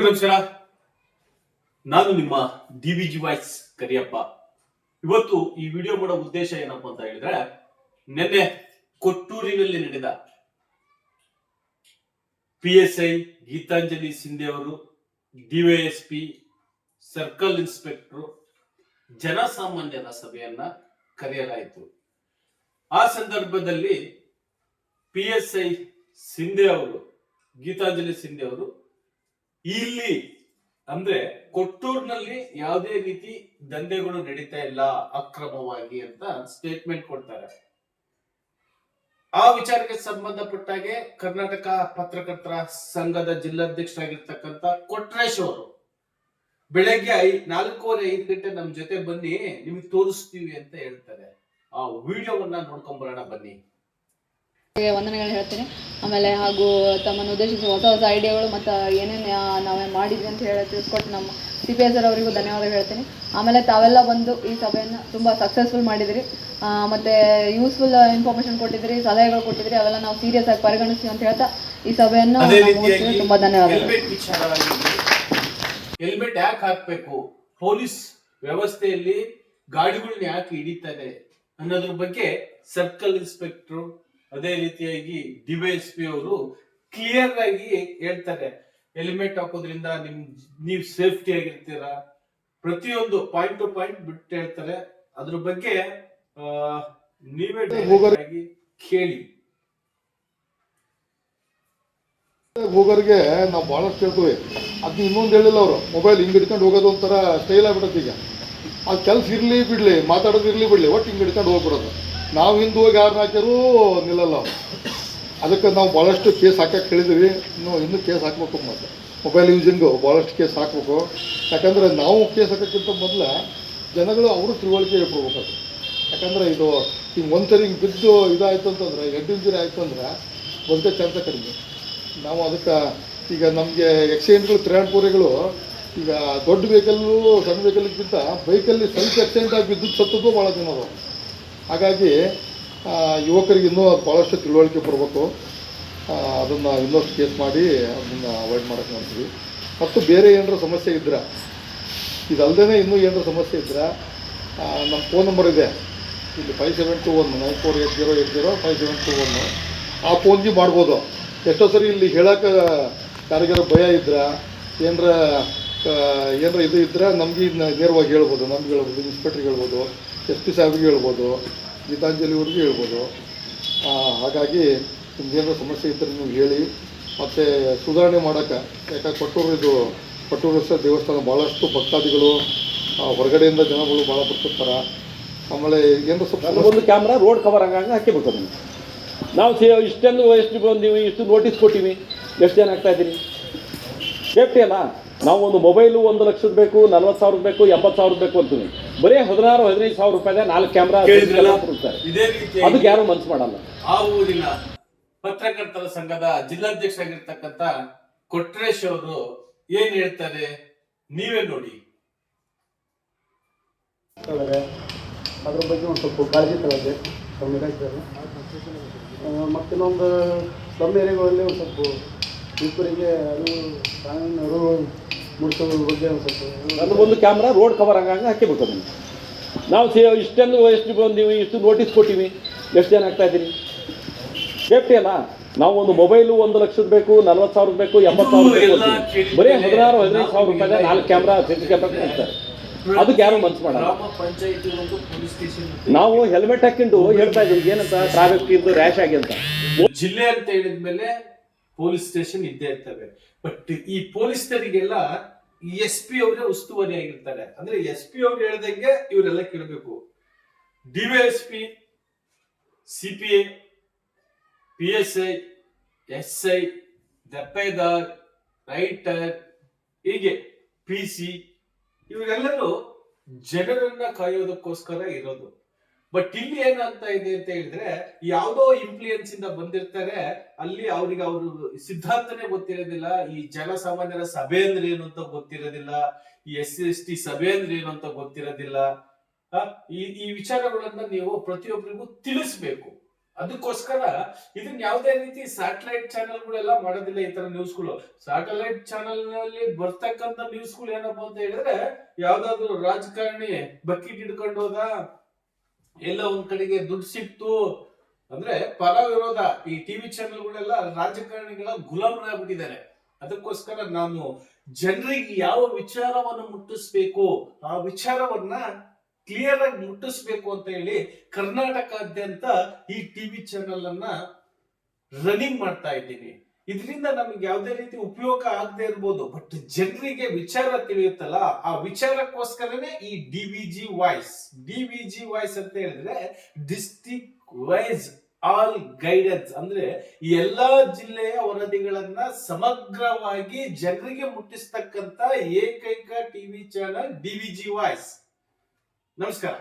ನಮಸ್ಕಾರ ನಾನು ನಿಮ್ಮ D V G voice Kariyappa. ಇವತ್ತು ಈ ವಿಡಿಯೋ ಮಾಡೋ ಉದ್ದೇಶ ಏನಪ್ಪಾ ಅಂತ ಹೇಳಿದ್ರೆ, ನಿನ್ನೆ ಕೊಟ್ಟೂರಿನಲ್ಲಿ ನಡೆದ P S I Geetanjali Shinde ಅವರು ಡಿವೈಎಸ್ಪಿ ಸರ್ಕಲ್ ಇನ್ಸ್ಪೆಕ್ಟರ್, ಜನಸಾಮಾನ್ಯರ ಸಭೆಯನ್ನ ಕರೆಯಲಾಯಿತು. ಆ ಸಂದರ್ಭದಲ್ಲಿ ಪಿ ಎಸ್ ಐ ಸಿಂಧೆ ಅವರು, ಗೀತಾಂಜಲಿ ಸಿಂಧೆ ಅವರು ಇಲ್ಲಿ ಅಂದ್ರೆ ಕೊಟ್ಟೂರಿನಲ್ಲಿ ಯಾವುದೇ ರೀತಿ ದಂಧೆಗಳು ನಡೀತಾ ಇಲ್ಲ ಅಕ್ರಮವಾಗಿ ಅಂತ ಸ್ಟೇಟ್ಮೆಂಟ್ ಕೊಡ್ತಾರೆ. ಆ ವಿಚಾರಕ್ಕೆ ಸಂಬಂಧಪಟ್ಟಾಗೆ ಕರ್ನಾಟಕ ಪತ್ರಕರ್ತರ ಸಂಘದ ಜಿಲ್ಲಾಧ್ಯಕ್ಷರಾಗಿರ್ತಕ್ಕಂಥ ಕೊಟ್ರೇಶ್ ಅವರು, ಬೆಳಗ್ಗೆ ಐ ನಾಲ್ಕೂವರೆ ಐದು ಗಂಟೆ ನಮ್ ಜೊತೆ ಬನ್ನಿ, ನಿಮ್ಗೆ ತೋರಿಸ್ತೀವಿ ಅಂತ ಹೇಳ್ತಾರೆ. ಆ ವಿಡಿಯೋವನ್ನ ನೋಡ್ಕೊಂಡ್ ಬರೋಣ ಬನ್ನಿ. ವಂದನೆಗಳು ಹೇಳ್ತೀನಿ. ಆಮೇಲೆ ಹಾಗೂ ತಮ್ಮನ್ನು ಉದ್ದೇಶಿಸಿ ಹೊಸ ಹೊಸ ಐಡಿಯಾಗಳು ಮತ್ತು ಏನೇನು ನಾವೇ ಮಾಡಿದ್ವಿ ಅಂತ ಹೇಳಿ ತಿಳಿಸ್ಕೊಟ್ಟು ನಮ್ಮ ಸಿ ಪಿ ಎಸ್ ಸರ್ ಅವರಿಗೂ ಧನ್ಯವಾದ ಹೇಳ್ತೀನಿ. ಆಮೇಲೆ ತಾವೆಲ್ಲ ಬಂದು ಈ ಸಭೆಯನ್ನು ತುಂಬ ಸಕ್ಸಸ್ಫುಲ್ ಮಾಡಿದಿರಿ. ಮತ್ತು ಯೂಸ್ಫುಲ್ ಇನ್ಫಾರ್ಮೇಷನ್ ಕೊಟ್ಟಿದ್ರಿ ಸಲಹೆಗಳು ಕೊಟ್ಟಿದ್ರಿ ಅವೆಲ್ಲ ನಾವು ಸೀರಿಯಸ್ ಆಗಿ ಪರಿಗಣಿಸ್ತೀವಿ ಅಂತ ಹೇಳ್ತಾ ಈ ಸಭೆಯನ್ನು ತುಂಬ ಧನ್ಯವಾದ ಹೆಲ್ಮೆಟ್ ಯಾಕೆ ಹಾಕ್ಬೇಕು? ಪೊಲೀಸ್ ವ್ಯವಸ್ಥೆಯಲ್ಲಿ ಗಾಡಿಗಳನ್ನ ಯಾಕೆ ಹಿಡಿತಾರೆ ಅನ್ನೋದ್ರ ಬಗ್ಗೆ ಸರ್ಕಲ್ ಇನ್ಸ್ಪೆಕ್ಟರ್ ಅದೇ ರೀತಿಯಾಗಿ ಡಿವೈಎಸ್ಪಿ ಅವರು ಕ್ಲಿಯರ್ ಆಗಿ ಹೇಳ್ತಾರೆ. ಹೆಲ್ಮೆಟ್ ಹಾಕೋದ್ರಿಂದ ನಿಮ್ ನೀವು ಸೇಫ್ಟಿ ಆಗಿರ್ತೀರಾ? ಪ್ರತಿಯೊಂದು ಪಾಯಿಂಟ್ ಟು ಪಾಯಿಂಟ್ ಬಿಟ್ಟು ಹೇಳ್ತಾರೆ. ಅದ್ರ ಬಗ್ಗೆ ನೀವೇ ಕೇಳಿ. ಹೋಗೋರಿಗೆ ನಾವು ಭಾಳಷ್ಟು ಕೇಳ್ತೀವಿ ಅದನ್ನ ಇನ್ನೊಂದು ಹೇಳಿಲ್ಲ ಅವರು. ಮೊಬೈಲ್ ಹಿಂಗೆ ಹಿಡ್ಕೊಂಡು ಹೋಗೋದು ಒಂಥರ ಸ್ಟೈಲ್ ಆಗ್ಬಿಡತ್ತೆ ಈಗ. ಅದು ಕೆಲಸ ಇರಲಿ ಬಿಡಲಿ ಮಾತಾಡೋದು ಇರಲಿ ಬಿಡಲಿ ಒಟ್ಟು ಹಿಂಗೆ ಹಿಡ್ಕೊಂಡು ಹೋಗ್ಬಿಡೋದು. ನಾವು ಹಿಂದೆ ಹೋಗಿ ಯಾರನ್ನ ನಿಲ್ಲಲ್ಲ ಅದಕ್ಕೆ ನಾವು ಭಾಳಷ್ಟು ಕೇಸ್ ಹಾಕಕ್ಕೆ ಕೇಳಿದ್ವಿ ಇನ್ನು ಇನ್ನೂ ಕೇಸ್ ಹಾಕ್ಬೇಕು ಮತ್ತೆ. ಮೊಬೈಲ್ ಯೂಸಿಂಗು ಭಾಳಷ್ಟು ಕೇಸ್ ಹಾಕಬೇಕು. ಯಾಕಂದರೆ ನಾವು ಕೇಸ್ ಹಾಕೋಕ್ಕಿಂತ ಮೊದಲು ಜನಗಳು ಅವರು ತಿಳುವಳಿಕೆ ಹೇಳ್ಕೊಡ್ಬೇಕು ಯಾಕಂದರೆ ಇದು ಒಂದ್ಸರಿ ಹಿಂಗೆ ಬಿದ್ದು ಇದಾಯಿತು ಅಂತಂದ್ರೆ ಹೆಡ್ ಇಂಜುರಿ ಆಯಿತು ಅಂದರೆ ಬದುಕೋ ಚಾನ್ಸ ಕಡಿಮೆ. ನಾವು ಅದಕ್ಕೆ ಈಗ ನಮಗೆ ಎಕ್ಸಿಡೆಂಟ್ಗಳು ತ್ರಾಣಪುರಿಗಳು ಈಗ ದೊಡ್ಡ ವೆಹಿಕಲ್ಲು ಸಣ್ಣ ವೆಹಿಕಲ್ಗಿಂತ ಬೈಕಲ್ಲಿ ಸ್ವಲ್ಪ ಎಕ್ಸಿಡೆಂಟ್ ಆಗಿ ಬಿದ್ದು ಸತ್ತದ್ದು ಭಾಳ ಜನ ಅದಾವ ಹಾಗಾಗಿ ಯುವಕರಿಗೆ ಇನ್ನೂ ಭಾಳಷ್ಟು ತಿಳುವಳಿಕೆ ಬರಬೇಕು ಅದನ್ನು ಇನ್ನಷ್ಟು ಕೇಸ್ ಮಾಡಿ ಅದನ್ನು ಅವಾಯ್ಡ್ ಮಾಡೋಕ್ಕೆ ನೋಡ್ತೀವಿ. ಮತ್ತು ಬೇರೆ ಏನಾರ ಸಮಸ್ಯೆ ಇದ್ದರೆ ಇದಲ್ಲದೇ ಇನ್ನೂ ಏನಾರ ಸಮಸ್ಯೆ ಇದ್ದರೆ ನಮ್ಮ ಫೋನ್ ನಂಬರ್ ಇದೆ. ಇಲ್ಲಿ five seven two one nine four eight zero eight zero five seven two one ಆ ಫೋನ್ಗೆ ಮಾಡ್ಬೋದು. ಎಷ್ಟೋ ಸರಿ ಇಲ್ಲಿ ಹೇಳಕ್ಕೆ ಯಾರಿಗಾರ ಭಯ ಇದ್ರೆ, ಏನರ ಏನರ ಇದು ಇದ್ದರೆ ನಮಗೆ ನೇರವಾಗಿ ಹೇಳ್ಬೋದು, ನಮ್ಗೆ ಹೇಳ್ಬೋದು ಇನ್ಸ್ಪೆಕ್ಟ್ರಿಗೆ ಹೇಳ್ಬೋದು ಎಸ್ ಪಿ ಸಾಹೇಬ್ಗೆ ಹೇಳ್ಬೋದು, ಗೀತಾಂಜಲಿ ಅವ್ರಿಗೆ ಹೇಳ್ಬೋದು. ಹಾಗಾಗಿ ನಿಮ್ಗೆ ಏನಾರ ಸಮಸ್ಯೆ ಇದ್ದರೆ ನೀವು ಹೇಳಿ. ಮತ್ತು ಸುಧಾರಣೆ ಮಾಡೋಕ್ಕೆ ಯಾಕಂದ್ರೆ ಕೊಟ್ಟೂರು ಇದು ಕೊಟ್ಟೂರೇಶ್ವರ ದೇವಸ್ಥಾನ ಭಾಳಷ್ಟು ಭಕ್ತಾದಿಗಳು ಹೊರಗಡೆಯಿಂದ ಜನಗಳು ಭಾಳ ಬರ್ತಿರ್ತಾರೆ. ಆಮೇಲೆ ಏನಾರ ಸ್ವಲ್ಪ ಒಂದು ಕ್ಯಾಮ್ರಾ ರೋಡ್ ಕವರ್ ಆಗಂಗೆ ಹಾಕಿಬೇಕು ನಿಮಗೆ ನಾವು ಸೇ, ಇಷ್ಟೊಂದು ಎಷ್ಟು ಬಂದೀವಿ, ಇಷ್ಟು ನೋಟಿಸ್ ಕೊಟ್ಟಿವಿ. ಎಷ್ಟು ಜನ ಆಗ್ತಾ ಇದ್ದೀರಿ? ಸೇಫ್ಟಿ ಅಲ್ಲ? ನಾವು ಒಂದು ಮೊಬೈಲು ಒಂದು ಲಕ್ಷದ ಬೇಕು ನಲ್ವತ್ತು ಸಾವಿರ ಬೇಕು ಎಂಬತ್ತು ಸಾವಿರ ಬೇಕು ಅಂತೀವಿ. ಬರೀ ಹದಿನಾರು ಹದಿನೈದು ಸಾವಿರ ರೂಪಾಯಿದೆ ನಾಲ್ಕು ಕ್ಯಾಮ್ರಾ ಅದಕ್ಕೆ ಯಾರು ಮನಸ್ಸು ಮಾಡಲ್ಲ. ಆ ಊರಿನ ಪತ್ರಕರ್ತರ ಸಂಘದ ಜಿಲ್ಲಾಧ್ಯಕ್ಷರಾಗಿರ್ತಕ್ಕಂಥ ಕೊಟ್ರೇಶ್ ಅವರು ಏನ್ ಹೇಳ್ತಾರೆ? ನೀವೇ ನೋಡಿ. ಅದ್ರ ಬಗ್ಗೆ ಒಂದು ಸ್ವಲ್ಪ ಕಾಳಜಿ ತಗೊಳ್ಳಿ ನಮ್ಮ ಮತ್ತಿನ್ನೊಂದು ಸ್ಲಮ್ ಏರಿಯಾಗಳಲ್ಲಿ ಒಂದು ಸ್ವಲ್ಪ ಇಬ್ಬರಿಗೆ ಅದು ಕಾನೂನು ಮೂಡಿಸೋದ್ರ ಬಗ್ಗೆ ಒಂದು ಸ್ವಲ್ಪ ಒಂದು ಕ್ಯಾಮ್ರಾ ರೋಡ್ ಕವರ್ ಆಗಂಗೆ ಹಾಕಿಬಿಟ್ಟು ಅದನ್ನು. ನಾವು ಸೇ ಇಷ್ಟೊಂದು ಎಷ್ಟು ಬಂದೀವಿ ಇಷ್ಟು ನೋಟಿಸ್ ಕೊಟ್ಟಿವಿ. ಎಷ್ಟು ಜನ ಆಗ್ತಾ ಇದ್ದೀರಿ? ಸೇಫ್ಟಿ ಅಲ್ಲ. ನಾವು ಒಂದು ಮೊಬೈಲು ಒಂದು ಲಕ್ಷದ ಬೇಕು ನಲ್ವತ್ತು ಸಾವಿರ ಬೇಕು ಎಂಬತ್ತು ಸಾವಿರ ಬೇಕು ಬರೀ ಹದಿನಾರು ಹದಿನೈದು ಸಾವಿರ ರೂಪಾಯಿ ನಾಲ್ಕು ಕ್ಯಾಮ್ರಾ ಸಿಸಿ ಕ್ಯಾಮ್ರಾ ಕೊಡ್ತಾರೆ. ಅದಕ್ಕೆ ಯಾರು ಮನ್ಸು ಮಾಡ ನಾವು ಹೆಲ್ಮೆಟ್ ಹಾಕೊಂಡು ಹೇಳ್ತಾ ಇದ್ದೀವಿ. ಏನಂತ? ಟ್ರಾಫಿಕ್ ಇದ್ದು ರ್ಯಾಶ್ ಆಗಿ ಅಂತ. ಜಿಲ್ಲೆ ಅಂತ ಹೇಳಿದ್ಮೇಲೆ ಪೊಲೀಸ್ ಸ್ಟೇಷನ್ ಇದ್ದೇ ಇರ್ತವೆ. ಬಟ್ ಈ ಪೊಲೀಸರಿಗೆಲ್ಲ ಎಸ್ ಪಿ ಅವರೇ ಉಸ್ತುವಾರಿ ಆಗಿರ್ತಾರೆ. ಅಂದ್ರೆ ಎಸ್ ಪಿ ಅವ್ರು ಹೇಳ್ದಂಗೆ ಇವರೆಲ್ಲ ಕೇಳಬೇಕು. P, C P I, P S I S I ದಪ್ಪೇದಾರ್ writer, ಹೀಗೆ ಪಿ ಸಿ, ಇವರೆಲ್ಲರೂ ಜನರನ್ನ ಕಾಯೋದಕ್ಕೋಸ್ಕರ ಇರೋದು. ಬಟ್ ಇಲ್ಲಿ ಏನಂತ ಇದೆ ಅಂತ ಹೇಳಿದ್ರೆ, ಯಾವ್ದೋ ಇನ್ಫ್ಲೂಯೆನ್ಸ್ ಇಂದ ಬಂದಿರ್ತಾರೆ, ಅಲ್ಲಿ ಅವ್ರಿಗೆ ಅವರು ಸಿದ್ಧಾಂತನೇ ಗೊತ್ತಿರೋದಿಲ್ಲ, ಈ ಜನಸಾಮಾನ್ಯರ ಸಭೆ ಅಂದ್ರೆ ಏನು ಅಂತ ಗೊತ್ತಿರೋದಿಲ್ಲ, ಈ ಎಸ್ ಎಸ್ ಟಿ ಸಭೆ ಅಂದ್ರೆ ಏನು ಅಂತ ಗೊತ್ತಿರೋದಿಲ್ಲ. ಈ ಈ ವಿಚಾರಗಳನ್ನ ನೀವು ಪ್ರತಿಯೊಬ್ಬರಿಗೂ ತಿಳಿಸ್ಬೇಕು. ಅದಕ್ಕೋಸ್ಕರ ಇದನ್ನ ಯಾವ್ದೇ ರೀತಿ ಸ್ಯಾಟಲೈಟ್ ಚಾನೆಲ್ಗಳೆಲ್ಲ ಮಾಡೋದಿಲ್ಲ ಈ ತರ ನ್ಯೂಸ್ಗಳು ಸ್ಯಾಟಲೈಟ್ ಚಾನೆಲ್ನಲ್ಲಿ ಬರ್ತಕ್ಕಂತ ನ್ಯೂಸ್ಗಳು ಏನಪ್ಪಾ ಅಂತ ಹೇಳಿದ್ರೆ, ಯಾವ್ದಾದ್ರು ರಾಜಕಾರಣಿ ಬಕ್ಕಿಟ್ ಹಿಡ್ಕೊಂಡು ಹೋದ ಎಲ್ಲ ಒಂದ್ ಕಡೆಗೆ ದುಡ್ಡು ಸಿಕ್ತು ಅಂದ್ರೆ ಪರ ವಿರೋಧ. ಈ ಟಿವಿ ಚಾನೆಲ್ಗಳೆಲ್ಲ ರಾಜಕಾರಣಿಗಳ ಗುಲಾಮರಾಗ್ಬಿಟ್ಟಿದ್ದಾರೆ. ಅದಕ್ಕೋಸ್ಕರ ನಾನು ಜನರಿಗೆ ಯಾವ ವಿಚಾರವನ್ನು ಮುಟ್ಟಿಸ್ಬೇಕು, ಆ ವಿಚಾರವನ್ನ ಕ್ಲಿಯರ್ ಆಗಿ ಮುಟ್ಟಿಸ್ಬೇಕು ಅಂತ ಹೇಳಿ ಕರ್ನಾಟಕಾದ್ಯಂತ ಈ ಟಿವಿ ಚಾನೆಲ್ ಅನ್ನ ರನ್ನಿಂಗ್ ಮಾಡ್ತಾ ಇದ್ದೀನಿ. ಇದರಿಂದ ನಮ್ಗೆ ಯಾವುದೇ ರೀತಿ ಉಪಯೋಗ ಆಗದೆ ಇರ್ಬೋದು. ಬಟ್ ಜನರಿಗೆ ವಿಚಾರ ತಿಳಿಯುತ್ತಲ್ಲ, ಆ ವಿಚಾರಕ್ಕೋಸ್ಕರನೇ ಈ D V G voice D V G voice ಅಂತ ಹೇಳಿದ್ರೆ ಡಿಸ್ಟಿಕ್ ವೈಸ್ ಆಲ್ ಗೈಡೆನ್ಸ್ ಅಂದ್ರೆ ಈ ಎಲ್ಲಾ ಜಿಲ್ಲೆಯ ವರದಿಗಳನ್ನ ಸಮಗ್ರವಾಗಿ ಜನರಿಗೆ ಮುಟ್ಟಿಸ್ತಕ್ಕಂತ ಏಕೈಕ TV channel D V G voice ನಮಸ್ಕಾರ.